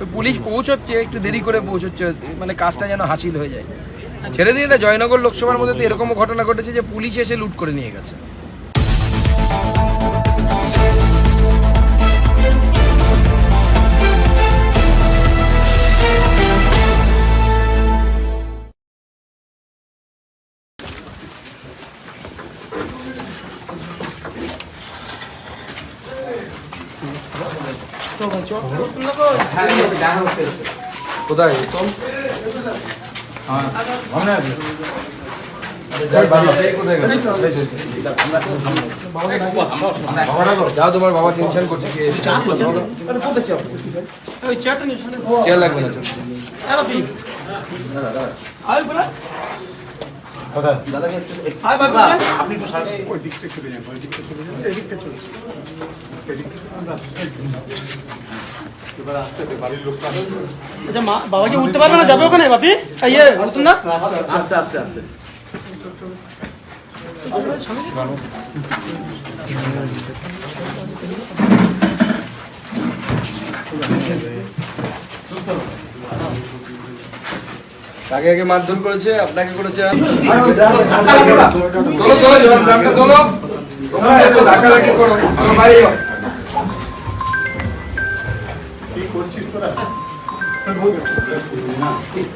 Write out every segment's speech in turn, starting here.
Police পৌঁছচ্ছে একটু দেরি করে পৌঁছচ্ছে মানে কাজটা যেন হাসিল হয়ে যায়। ছেড়ে দিয়ে জয়নগর লোকসভার মধ্যে তো এরকমও ঘটনা ঘটেছে যে পুলিশ এসে লুট করে নিয়ে গেছে। কোথায়? উত্তম যাও তোমার বাবা টেনশন করছে কি লাগবে না চলো হ্যাঁ বাপি আয় বলা দাদাকে একটু আপনি একটু ওই দিকটা চলে যান ওই দিকটা চলে যান এদিকটা চলে আচ্ছা মা বাবা কি উঠতে পারবে না? যাবে ওখানে বাপি ইয়ে উঠুন না। আস্তে আস্তে আস্তে আগে আগে মারধর করেছে আপনাকে করেছে? আর- তোলো তোলো জোয়ান ড্রামটা তোলো। তোমরা এত ধাক্কা করো তোমরা বাইরে যাও। কি করছিস তোরা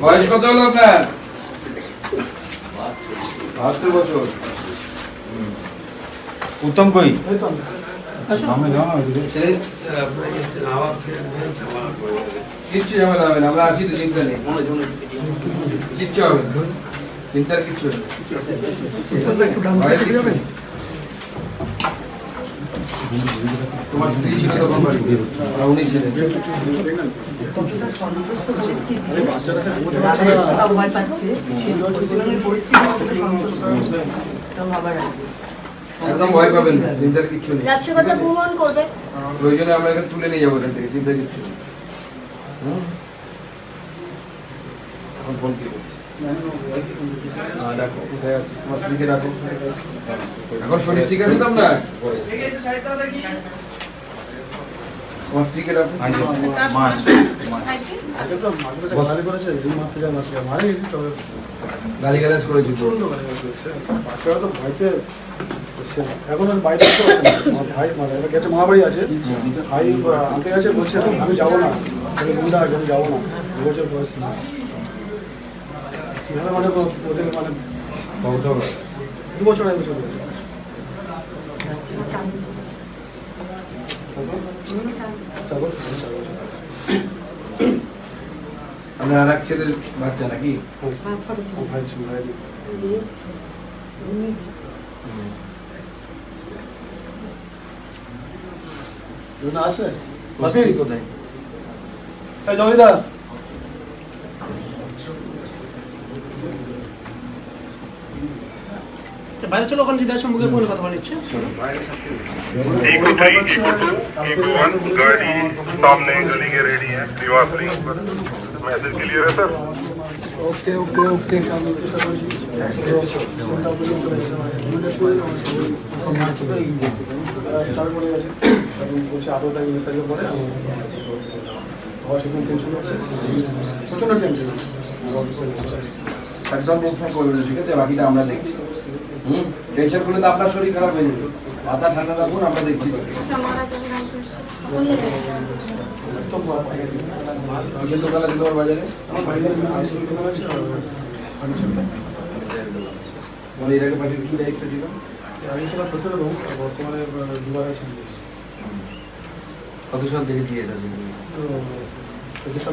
বয়স কত হলো আপনার? বাহাত্তর বছর। উত্তম কই? কিচ্ছু ঝামেলা হবে না আমরা আছি তো চিন্তা নেই। কিচ্ছু হবে চিন্তার কিচ্ছু। তোমার স্ত্রী ছিল তখন উনি ছিলেন। একদম ভয় পাবেন না চিন্তার কিচ্ছু নেই। রাজ্য কথা ভ্রমণ করবে। প্রয়োজনে আমরা এখানে তুলে নিয়ে যাব এখান থেকে চিন্তা কিচ্ছু নেই। হুম? এখন ফোন কে করছে হ্যাঁ, ডাকো কোথায় আছে? তোমার স্ত্রীকে ডাকো এখন শরীর ঠিক আছে তো আপনার? তোমার স্ত্রীকে ডাকো আগে তো করেছে মারে তবে গালি গালাজ করেছি প্রচণ্ড গালি করেছে। বাচ্চারা তো ভয়তে। এখন আর বাইরে আসতে পারছে না। আমার ভাই মানে গেছে মামাবাড়ি আছে। ভাই আনতে গেছে বলছে আমি যাব না। বলে গুন্ডা আছে আমি যাব না। দু বছর বয়স ছিল সেখানে মানে ওদের মানে দু বছর এক বছর বয়স। আপনার আর এক ছেলের বাচ্চা নাকি? ভাই ছিল। ভাই না আছে তোমার স্ত্রী কোথায় এই জমিদা বাইরে চলো ওখানে দিদার সঙ্গে ফোন কথা বলিচ্ছে एक थ्री एक वन गाड़ी सामने गली के रेडी है निवासी मैसेज क्लियर है सर ওকে ওকে ওকে চার করে আছে বলছে আদৌ টাইম মেসেজের পরে আমার সেখানে টেনশন আছে প্রচণ্ড টেনশন একদম টেনশন করবেন ঠিক আছে? বাকিটা আমরা দেখছি। হুম? টেনশন করলে তো আপনার শরীর খারাপ হয়ে যাবে। মাথা ঠান্ডা রাখুন আমরা দেখছি। দোকান আছে বাজারে মানে এর আগে পার্টির কি ছিল আমি সেটা পারব বর্তমানে দুবার আছে। কত সাল থেকে দিয়ে আছে তো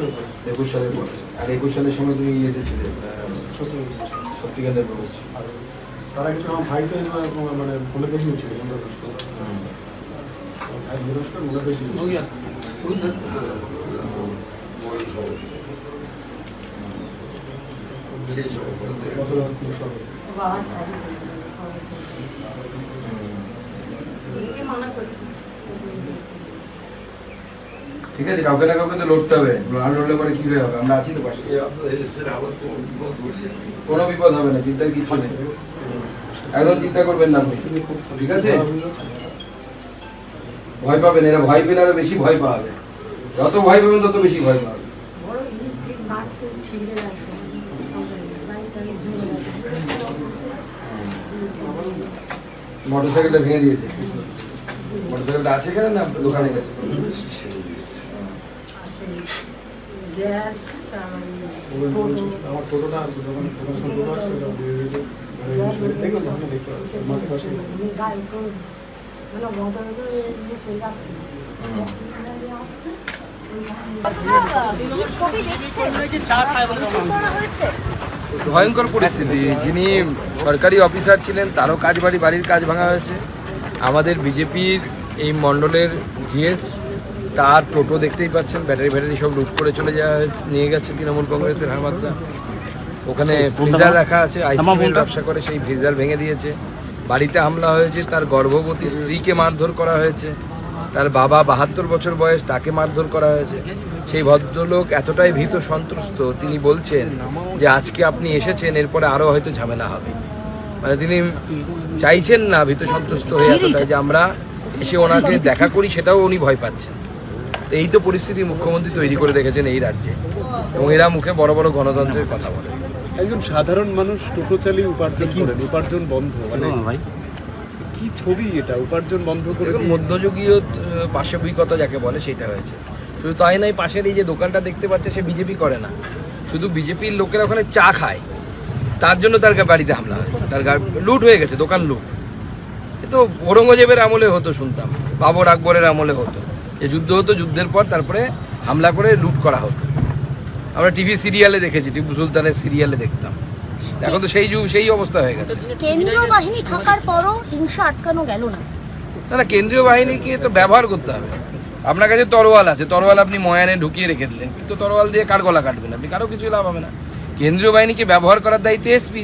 উপরে একুশ সালের পর। আর একুশ সালের সময় তুমি ইয়েতে ছিলে সত্যি সত্যিকারের প্রবেশ আর তার আগে আমার ভাই মানে ফোনে বেশি ছিল ভাই নিরস্ক মনে বেশি ঠিক আছে কাউকে না কাউকে তো লড়তে হবে। লড়লে পরে কি হবে? আমরা আছি তো পাশে। কোনো বিপদ হবে না চিন্তার কিছু নেই। একদম চিন্তা করবেন না ঠিক আছে? ভয় পাবেন এরা ভয় পেলে আরও বেশি ভয় পাবে যত ভয় পাবেন তত বেশি ভয় পাবে মোটরসাইকেলটা ভেঙে দিয়েছে। মোটরসাইকেলটা আছে কেন না দোকানে গেছে আমার টোটোটা দোকানে টোটো আছে ওটা দিয়ে দিয়েছে। দেখবেন আপনি দেখতে পাবেন। ভয়ঙ্কর পরিস্থিতি যিনি সরকারি অফিসার ছিলেন তারও কাজ বাড়ি বাড়ির কাজ ভাঙা হয়েছে আমাদের বিজেপির এই মণ্ডলের জিএস তার টোটো দেখতেই পাচ্ছেন ব্যাটারি ব্যাটারি সব লুট করে চলে যাওয়া নিয়ে গেছে তৃণমূল কংগ্রেসের হামাতরা ওখানে ফ্রিজার রাখা আছে আইসক্রিমের ব্যবসা করে সেই ফ্রিজার ভেঙে দিয়েছে। বাড়িতে হামলা হয়েছে তার গর্ভবতী স্ত্রীকে মারধর করা হয়েছে। তার বাবা বাহাত্তর বছর বয়স তাকে মারধর করা হয়েছে। সেই ভদ্রলোক এতটাই ভীত সন্ত্রস্ত তিনি বলছেন যে আজকে আপনি এসেছেন এরপরে আরও হয়তো ঝামেলা হবে। মানে তিনি চাইছেন না ভীত সন্ত্রস্ত হয়ে এতটাই যে আমরা এসে ওনাকে দেখা করি সেটাও উনি ভয় পাচ্ছেন। এই তো পরিস্থিতি মুখ্যমন্ত্রী তৈরি করে রেখেছেন এই রাজ্যে। এবং এরা মুখে বড় বড় গণতন্ত্রের কথা বলে। একজন সাধারণ মানুষ টোটো চালিয়ে উপার্জন করেন উপার্জন বন্ধ মানে কি ছবি এটা? উপার্জন বন্ধ করে মধ্যযুগীয় পাশবিকতা যাকে বলে সেটা হয়েছে। শুধু তাই নয় পাশের এই যে দোকানটা দেখতে পাচ্ছে সে বিজেপি করে না। শুধু বিজেপির লোকেরা ওখানে চা খায়। তার জন্য তার বাড়িতে হামলা হয়েছে। তার লুট হয়ে গেছে দোকান লুট। এ তো ঔরঙ্গজেবের আমলে হতো শুনতাম বাবর আকবরের আমলে হতো। যে যুদ্ধ হতো যুদ্ধের পর তারপরে হামলা করে লুট করা হতো। আমরা টিভি সিরিয়ালে দেখেছি টিপু সুলতানের সিরিয়ালে দেখতাম। এখন তো সেই যুগ সেই অবস্থা হয়ে গেছে। কেন্দ্রীয় বাহিনী থাকার পরও হিংসা আটকানো গেল না। না না কেন্দ্রীয় বাহিনীকে তো ব্যবহার করতে হবে। আপনার কাছে তরোয়াল আছে তরোয়াল আপনি ময়ানে ঢুকিয়ে রেখে দিলেন। তো তরোয়াল দিয়ে কার গলা কাটবেন আপনি? কারও কিছু লাভ হবে না। কেন্দ্রীয় বাহিনীকে ব্যবহার করার দায়িত্ব এসপি।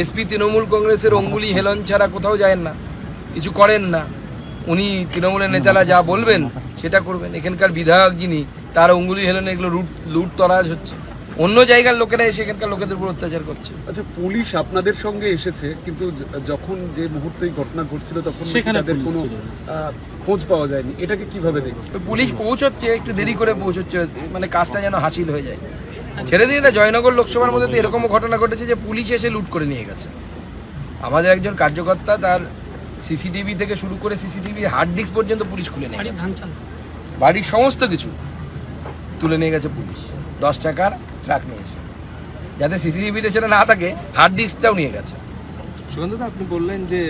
এসপি তৃণমূল কংগ্রেসের অঙ্গুলি হেলন ছাড়া কোথাও যায় না। কিছু করেন না। উনি তৃণমূলের নেতারা যা বলবেন সেটা করবেন। এখানকার বিধায়ক যিনি তার অঙ্গুলি হেলনে এগুলো লুট লুট তরাজ হচ্ছে। অন্য জায়গার লোকেরা এসে এখানকার লোকেদের উপর অত্যাচার করছে। আচ্ছা পুলিশ আপনাদের সঙ্গে এসেছে কিন্তু যখন যে মুহূর্তে ঘটনা ঘটছিল তখন সেখানে তাদের কোনো আহ, খোঁজ পাওয়া যায়নি? এটাকে কীভাবে দেখছেন? তো পুলিশ পৌঁছচ্ছে একটু দেরি করে পৌঁছচ্ছে মানে কাজটা যেন হাসিল হয়ে যায়। ছেড়ে দিয়ে না জয়নগর লোকসভার মধ্যে তো এরকম ঘটনা ঘটেছে যে পুলিশ এসে লুট করে নিয়ে গেছে। আমাদের একজন কার্যকর্তা তার সিসিটিভি থেকে শুরু করে সিসিটিভি হার্ড ডিস্ক পর্যন্ত পুলিশ খুলে নিয়ে গেছে। বাড়ির সমস্ত কিছু তুলে নিয়ে গেছে পুলিশ। দশ টাকার ট্রাক নিয়ে এসে। যাতে সিসিটিভিতে সেটা না থাকে হার্ড ডিস্কটাও নিয়ে গেছে। সুগন্ধদা আপনি বললেন যে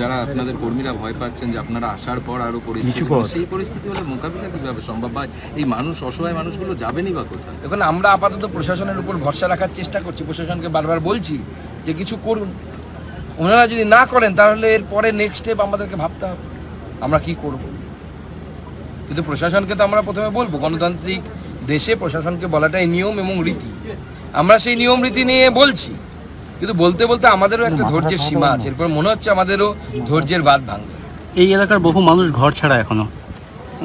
যারা আপনাদের কর্মীরা ভয় পাচ্ছেন যে আপনারা আসার পর আরও পরিস্থিতি। সেই পরিস্থিতি হলে মোকাবিলা কীভাবে সম্ভব? বা এই মানুষ অসহায় মানুষগুলো যাবেনই বা কোথায়? দেখুন আমরা আপাতত প্রশাসনের উপর ভরসা রাখার চেষ্টা করছি। প্রশাসনকে বারবার বলছি যে কিছু করুন। ওনারা যদি না করেন তাহলে এর পরে নেক্সট স্টেপ আমাদেরকে ভাবতে হবে। আমরা কি করব? কিন্তু প্রশাসনকে তো আমরা প্রথমে বলব গণতান্ত্রিক দেশে প্রশাসনকে বলাটাই নিয়ম এবং রীতি। আমরা সেই নিয়ম রীতি নিয়ে বলছি। কিন্তু বলতে বলতে আমাদেরও একটা ধৈর্যের সীমা আছে। এরপর মনে হচ্ছে আমাদেরও ধৈর্যের বাদ ভাঙবে। এই এলাকার বহু মানুষ ঘর ছাড়া এখনও।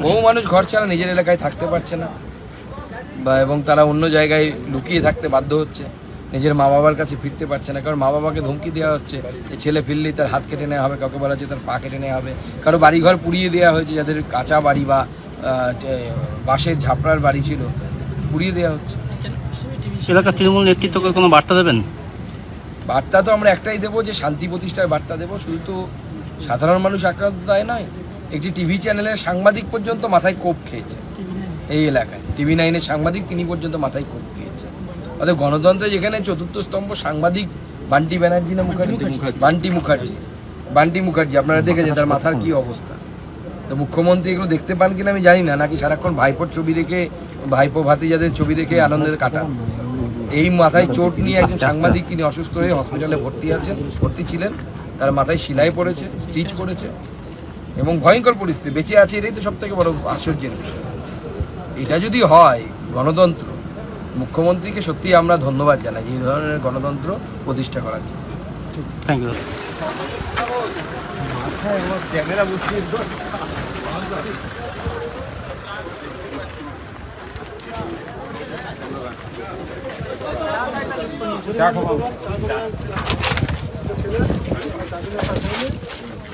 বহু মানুষ ঘর ছাড়া নিজের এলাকায় থাকতে পারছে না। বা এবং তারা অন্য জায়গায় লুকিয়ে থাকতে বাধ্য হচ্ছে। নিজের মা বাবার কাছে ফিরতে পারছে না। কারণ মা বাবাকে ধমকি দেওয়া হচ্ছে যে ছেলে ফিরলেই তার হাত কেটে নেওয়া হবে কাউকে বলা হচ্ছে তার পা কেটে নেওয়া হবে। কারও বাড়িঘর পুড়িয়ে দেওয়া হয়েছে যাদের কাঁচা বাড়ি বা বাঁশের ঝাপড়ার বাড়ি ছিল পুড়িয়ে দেওয়া হচ্ছে। এলাকার তৃণমূল নেতৃত্বকে কোনো বার্তা দেবেন? বার্তা তো আমরা একটাই দেবো যে শান্তি প্রতিষ্ঠার বার্তা দেবো। শুধু তো সাধারণ মানুষ আক্রান্ত তাই নয় একটি টিভি চ্যানেলের সাংবাদিক পর্যন্ত মাথায় কোপ খেয়েছে। এই এলাকায় টিভি নাইনের সাংবাদিক তিনি পর্যন্ত মাথায় কোপ খেয়েছে। অর্থাৎ গণতন্ত্রে যেখানে চতুর্থ স্তম্ভ সাংবাদিক বান্টি ব্যানার্জি না মুখার্জি। বান্টি মুখার্জি। বান্টি মুখার্জি। আপনারা দেখেছেন তার মাথার কি অবস্থা। তো মুখ্যমন্ত্রী এগুলো দেখতে পান কিনা আমি জানি না নাকি সারাক্ষণ ভাইপোর ছবি দেখে ভাইপো ভাতিজাদের ছবি দেখে আনন্দের কাটা। এই মাথায় চোট নিয়ে একজন সাংবাদিক তিনি অসুস্থ হয়ে হসপিটালে ভর্তি আছেন ভর্তি ছিলেন। তার মাথায় সেলাই পড়েছে স্টিচ করেছে এবং ভয়ঙ্কর পরিস্থিতি। বেঁচে আছে এটাই তো সব থেকে বড় আশ্চর্যের বিষয়। এটা যদি হয় গণতন্ত্র মুখ্যমন্ত্রীকে সত্যি আমরা ধন্যবাদ জানাই এই ধরনের গণতন্ত্র প্রতিষ্ঠা করার জন্য। থ্যাংক ইউ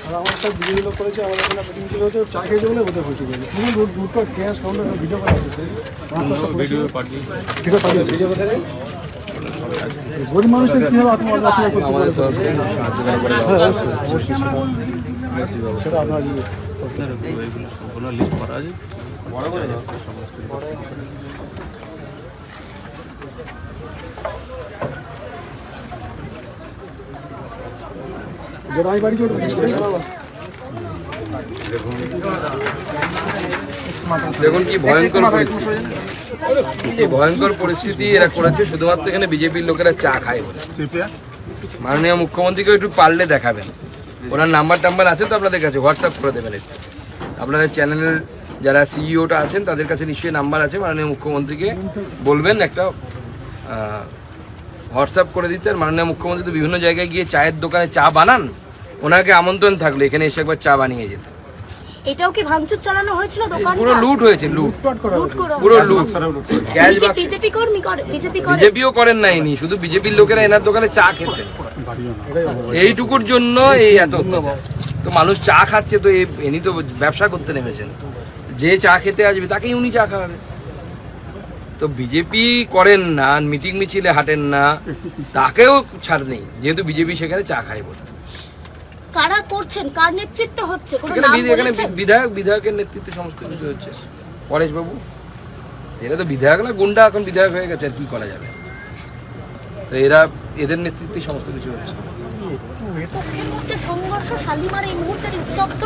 আর আমার সব করেছে আমাদের এখানে মিটিং ছিল হচ্ছে চা খেয়েছে বলে তুমি ক্যাশ কাউন্টার ভিডিও করা হচ্ছে ভিডিও পাঠিয়েছে ভিডিও গরিব মানুষের কীভাবে আত্মহত্যা করতে পারে সেটা আপনার আমি বাড়ি দেখুন কি ভয়ঙ্কর পরিস্থিতি। এই ভয়ঙ্কর পরিস্থিতি এরা করেছে শুধুমাত্র এখানে বিজেপির লোকেরা চা খায় বলে। মাননীয় মুখ্যমন্ত্রীকে একটু পারলে দেখাবেন। ওনার নাম্বার টাম্বার আছে তো আপনাদের কাছে হোয়াটসঅ্যাপ করে দেবেন একটু। আপনাদের চ্যানেলের যারা সিইওটা আছেন তাদের কাছে নিশ্চয়ই নাম্বার আছে মাননীয় মুখ্যমন্ত্রীকে বলবেন একটা হোয়াটসঅ্যাপ করে দিতে। আর মাননীয় মুখ্যমন্ত্রী তো বিভিন্ন জায়গায় গিয়ে চায়ের দোকানে চা বানান ওনাকে আমন্ত্রণ থাকল এখানে এসে একবার চা বানিয়ে যেতে। এটাও কি ভাঙচুর চালানো হয়েছিল দোকান পুরো লুট হয়েছে লুট। লুট করে পুরো লুট। ক্যাশ বাক্স বিজেপি কর্মী করে বিজেপি করে? বিজেপিও করেন নাইনি শুধু বিজেপির লোকেরা এনার দোকানে চা খেতেন। এইটুকুর জন্য এই এত তো মানুষ চা খাচ্ছে তো এ- ইনি তো ব্যবসা করতে নেমেছেন। যে চা খেতে আসবে তাকেই উনি চা খাওয়াবে তো বিজেপি করেন না মিটিং মিছিলে হাঁটেন না তাকেও ছাড় নেই যেহেতু বিজেপি সেখানে চা খায় বলে কারা করছেন? কার নেতৃত্ব হচ্ছে? কোনো এখানে নাম এখানে বলেছেন? বিধায়ক বিধায়কের নেতৃত্বে সমস্ত কিছু হচ্ছে। পরেশ বাবু এরা তো বিধায়ক না গুন্ডা এখন বিধায়ক হয়ে গেছে আর কি করা যাবে? তো এরা এদের নেতৃত্বে সমস্ত কিছু হচ্ছে। এই মুহূর্তে সংঘর্ষ শালিমার এই মুহূর্তের উত্তপ্ত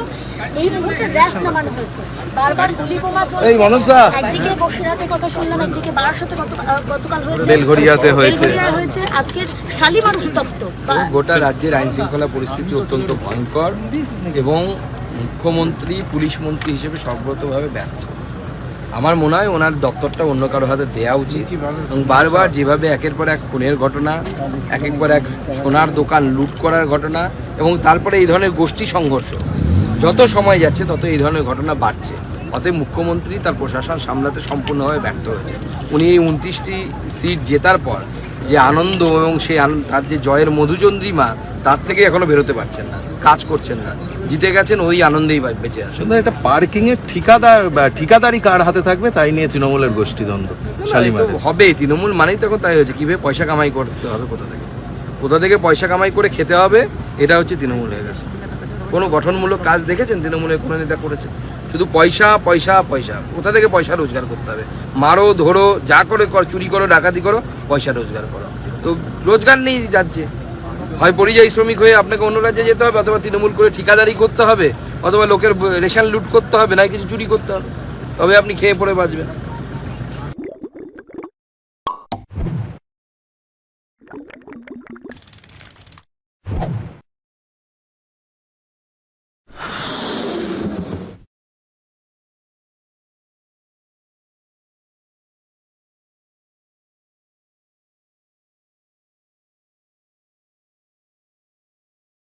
এই মুহূর্তে ব্যাস নামানো হয়েছে। বারবার গুলি বোমা চলছে। এই মনোজদা। একদিকে বসিরহাটে কথা শুনলাম একদিকে বারাসাতে গতকাল হয়েছে। বেলঘরিয়াতে হয়েছে। হয়েছে। আজকে শালিমার উত্তপ্ত। গোটা রাজ্যের আইন শৃঙ্খলা পরিস্থিতি অত্যন্ত ভয়ঙ্কর এবং মুখ্যমন্ত্রী পুলিশ মন্ত্রী হিসেবে সর্বতভাবে ব্যর্থ। আমার মনে হয় ওনার দপ্তরটা অন্য কারও হাতে দেওয়া উচিত। এবং বারবার যেভাবে একের পর এক খুনের ঘটনা এক পর এক সোনার দোকান লুট করার ঘটনা এবং তারপরে এই ধরনের গোষ্ঠী সংঘর্ষ, যত সময় যাচ্ছে তত এই ধরনের ঘটনা বাড়ছে। অতএব মুখ্যমন্ত্রী তার প্রশাসন সামলাতে সম্পূর্ণভাবে ব্যর্থ হয়েছে। উনি এই উনত্রিশটি সিট জেতার পর যে আনন্দ এবং সেই তার যে জয়ের মধুচন্দ্রিমা তার থেকে এখনও বেরোতে পারছেন না কাজ করছেন না। জিতে গেছেন ওই আনন্দেই বেঁচে আছেন। শুধু একটা পার্কিং এর ঠিকাদার বা ঠিকাদারি কার হাতে থাকবে তাই নিয়ে তৃণমূলের গোষ্ঠীদ্বন্দ্ব হবে তৃণমূল মানেই তখন তাই হয়েছে। কীভাবে পয়সা কামাই করতে হবে কোথা থেকে? কোথা থেকে পয়সা কামাই করে খেতে হবে এটা হচ্ছে তৃণমূল হয়ে গেছে। কোনো গঠনমূলক কাজ দেখেছেন? তৃণমূলের কোনো নেতা করেছে? শুধু পয়সা পয়সা পয়সা। কোথা থেকে পয়সা রোজগার করতে হবে? মারো ধরো যা করে কর চুরি করো ডাকাতি করো পয়সা রোজগার করো। তো রোজগার নেই যাচ্ছে। হয় পরিযায়ী শ্রমিক হয়ে আপনাকে অন্য রাজ্যে যেতে হবে অথবা তৃণমূল করে ঠিকাদারি করতে হবে, অথবা লোকের রেশন লুট করতে হবে, না কিছু চুরি করতে হবে। তবে আপনি খেয়ে পড়ে বাঁচবেন।